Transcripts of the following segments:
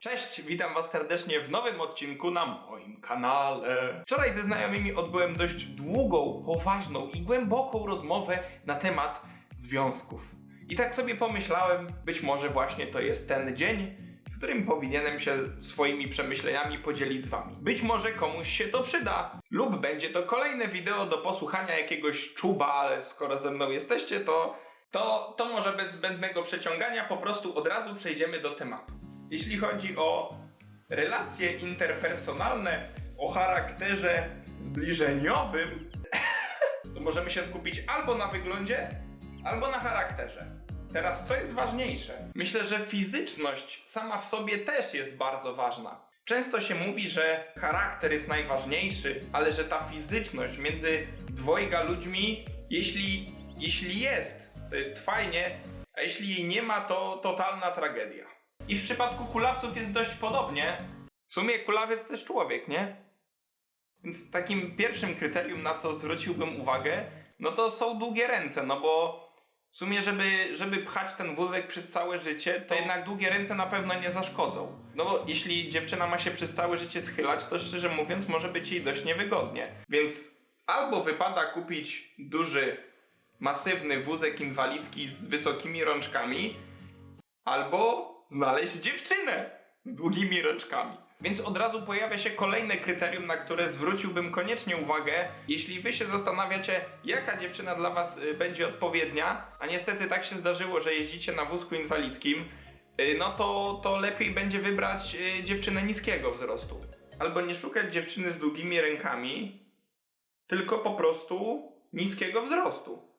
Cześć, witam was serdecznie w nowym odcinku na moim kanale. Wczoraj ze znajomymi odbyłem dość długą, poważną i głęboką rozmowę na temat związków. I tak sobie pomyślałem, być może właśnie to jest ten dzień, w którym powinienem się swoimi przemyśleniami podzielić z wami. Być może komuś się to przyda, lub będzie to kolejne wideo do posłuchania jakiegoś czuba, ale skoro ze mną jesteście, to, to, to może bez zbędnego przeciągania po prostu od razu przejdziemy do tematu. Jeśli chodzi o relacje interpersonalne o charakterze zbliżeniowym, to możemy się skupić albo na wyglądzie, albo na charakterze. Teraz, co jest ważniejsze? Myślę, że fizyczność sama w sobie też jest bardzo ważna. Często się mówi, że charakter jest najważniejszy, ale że ta fizyczność między dwojga ludźmi, jeśli, jeśli jest, to jest fajnie, a jeśli jej nie ma, to totalna tragedia. I w przypadku kulawców jest dość podobnie. W sumie kulawiec też człowiek, nie? Więc takim pierwszym kryterium, na co zwróciłbym uwagę, no to są długie ręce, no bo w sumie, żeby, żeby pchać ten wózek przez całe życie, to jednak długie ręce na pewno nie zaszkodzą. No bo jeśli dziewczyna ma się przez całe życie schylać, to szczerze mówiąc może być jej dość niewygodnie. Więc albo wypada kupić duży, masywny wózek inwalidzki z wysokimi rączkami, albo znaleźć dziewczynę z długimi rączkami. Więc od razu pojawia się kolejne kryterium, na które zwróciłbym koniecznie uwagę. Jeśli wy się zastanawiacie, jaka dziewczyna dla was y, będzie odpowiednia, a niestety tak się zdarzyło, że jeździcie na wózku inwalidzkim, y, no to, to lepiej będzie wybrać y, dziewczynę niskiego wzrostu. Albo nie szukać dziewczyny z długimi rękami, tylko po prostu niskiego wzrostu.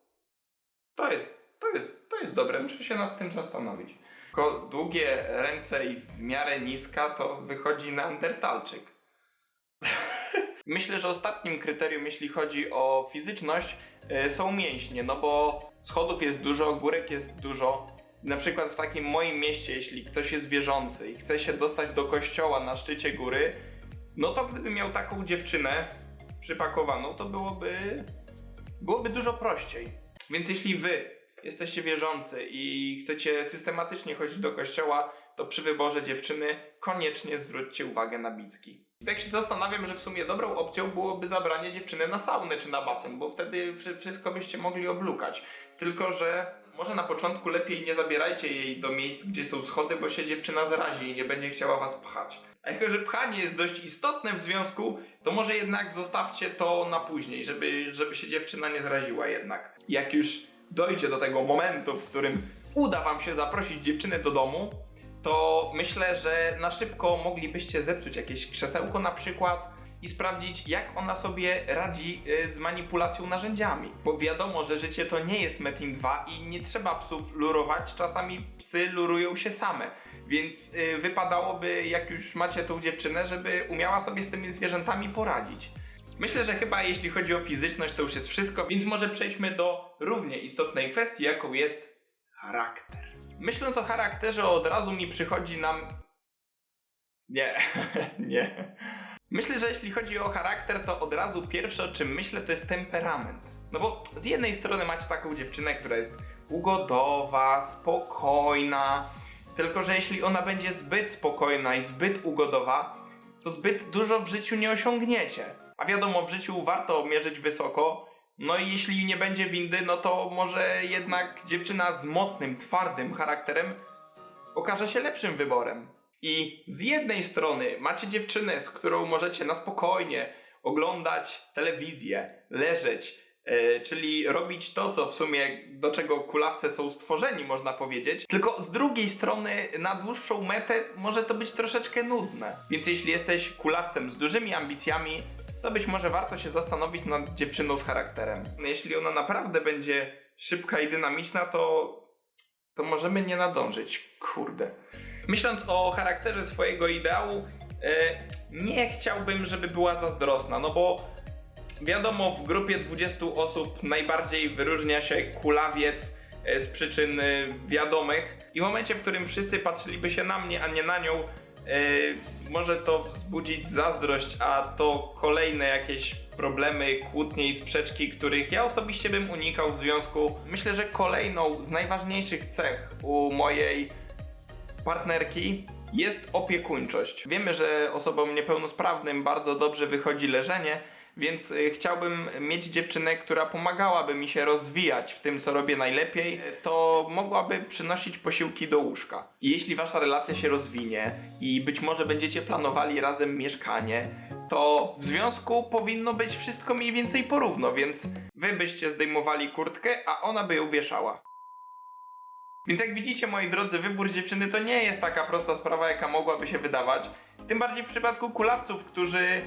To jest, to jest, to jest dobre, muszę się nad tym zastanowić. Tylko długie ręce i w miarę niska to wychodzi neandertalczyk. Myślę, że ostatnim kryterium, jeśli chodzi o fizyczność, y, są mięśnie, no bo schodów jest dużo, górek jest dużo. Na przykład w takim moim mieście, jeśli ktoś jest wierzący i chce się dostać do kościoła na szczycie góry, no to gdyby miał taką dziewczynę przypakowaną, to byłoby, byłoby dużo prościej. Więc jeśli wy jesteście wierzący i chcecie systematycznie chodzić do kościoła, to przy wyborze dziewczyny koniecznie zwróćcie uwagę na bicki. Tak się zastanawiam, że w sumie dobrą opcją byłoby zabranie dziewczyny na saunę czy na basen, bo wtedy wszy- wszystko byście mogli oblukać. Tylko, że może na początku lepiej nie zabierajcie jej do miejsc, gdzie są schody, bo się dziewczyna zarazi i nie będzie chciała was pchać. A jako, że pchanie jest dość istotne w związku, to może jednak zostawcie to na później, żeby, żeby się dziewczyna nie zraziła jednak. Jak już dojdzie do tego momentu, w którym uda wam się zaprosić dziewczynę do domu, to myślę, że na szybko moglibyście zepsuć jakieś krzesełko na przykład i sprawdzić, jak ona sobie radzi y, z manipulacją narzędziami. Bo wiadomo, że życie to nie jest Metin 2 i nie trzeba psów lurować, czasami psy lurują się same. Więc y, wypadałoby, jak już macie tą dziewczynę, żeby umiała sobie z tymi zwierzętami poradzić. Myślę, że chyba jeśli chodzi o fizyczność, to już jest wszystko, więc może przejdźmy do równie istotnej kwestii, jaką jest charakter. Myśląc o charakterze, od razu mi przychodzi nam. Nie, nie. Myślę, że jeśli chodzi o charakter, to od razu pierwsze o czym myślę to jest temperament. No bo z jednej strony macie taką dziewczynę, która jest ugodowa, spokojna, tylko że jeśli ona będzie zbyt spokojna i zbyt ugodowa, to zbyt dużo w życiu nie osiągniecie. A wiadomo, w życiu warto mierzyć wysoko. No i jeśli nie będzie windy, no to może jednak dziewczyna z mocnym, twardym charakterem okaże się lepszym wyborem. I z jednej strony macie dziewczynę, z którą możecie na spokojnie oglądać telewizję, leżeć, czyli robić to, co w sumie do czego kulawce są stworzeni, można powiedzieć. Tylko z drugiej strony na dłuższą metę może to być troszeczkę nudne. Więc jeśli jesteś kulawcem z dużymi ambicjami, to być może warto się zastanowić nad dziewczyną z charakterem. Jeśli ona naprawdę będzie szybka i dynamiczna, to to możemy nie nadążyć. Kurde. Myśląc o charakterze swojego ideału, e, nie chciałbym, żeby była zazdrosna, no bo wiadomo, w grupie 20 osób najbardziej wyróżnia się kulawiec e, z przyczyn wiadomych i w momencie, w którym wszyscy patrzyliby się na mnie, a nie na nią, Yy, może to wzbudzić zazdrość, a to kolejne jakieś problemy, kłótnie i sprzeczki, których ja osobiście bym unikał w związku. Myślę, że kolejną z najważniejszych cech u mojej partnerki jest opiekuńczość. Wiemy, że osobom niepełnosprawnym bardzo dobrze wychodzi leżenie, więc y, chciałbym mieć dziewczynę, która pomagałaby mi się rozwijać w tym, co robię najlepiej, y, to mogłaby przynosić posiłki do łóżka. Jeśli wasza relacja się rozwinie i być może będziecie planowali razem mieszkanie, to w związku powinno być wszystko mniej więcej porówno, więc wy byście zdejmowali kurtkę, a ona by ją wieszała. Więc jak widzicie, moi drodzy, wybór dziewczyny to nie jest taka prosta sprawa, jaka mogłaby się wydawać. Tym bardziej w przypadku kulawców, którzy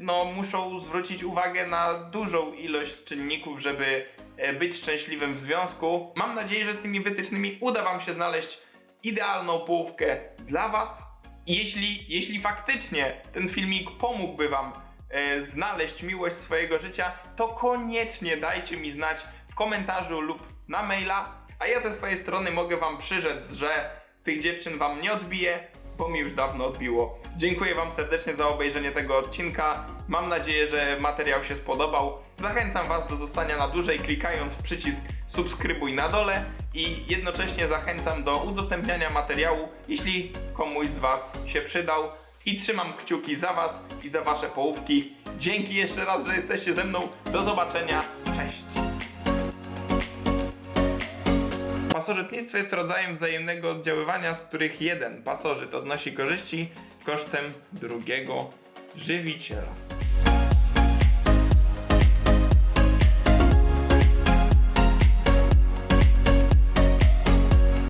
no, muszą zwrócić uwagę na dużą ilość czynników, żeby e, być szczęśliwym w związku. Mam nadzieję, że z tymi wytycznymi uda Wam się znaleźć idealną połówkę dla Was. Jeśli, jeśli faktycznie ten filmik pomógłby Wam e, znaleźć miłość swojego życia, to koniecznie dajcie mi znać w komentarzu lub na maila. A ja ze swojej strony mogę Wam przyrzec, że tych dziewczyn Wam nie odbiję, bo mi już dawno odbiło. Dziękuję Wam serdecznie za obejrzenie tego odcinka. Mam nadzieję, że materiał się spodobał. Zachęcam Was do zostania na dłużej, klikając w przycisk subskrybuj na dole i jednocześnie zachęcam do udostępniania materiału, jeśli komuś z Was się przydał. I trzymam kciuki za Was i za Wasze połówki. Dzięki jeszcze raz, że jesteście ze mną. Do zobaczenia. Pasożytnictwo jest rodzajem wzajemnego oddziaływania, z których jeden pasożyt odnosi korzyści kosztem drugiego żywiciela.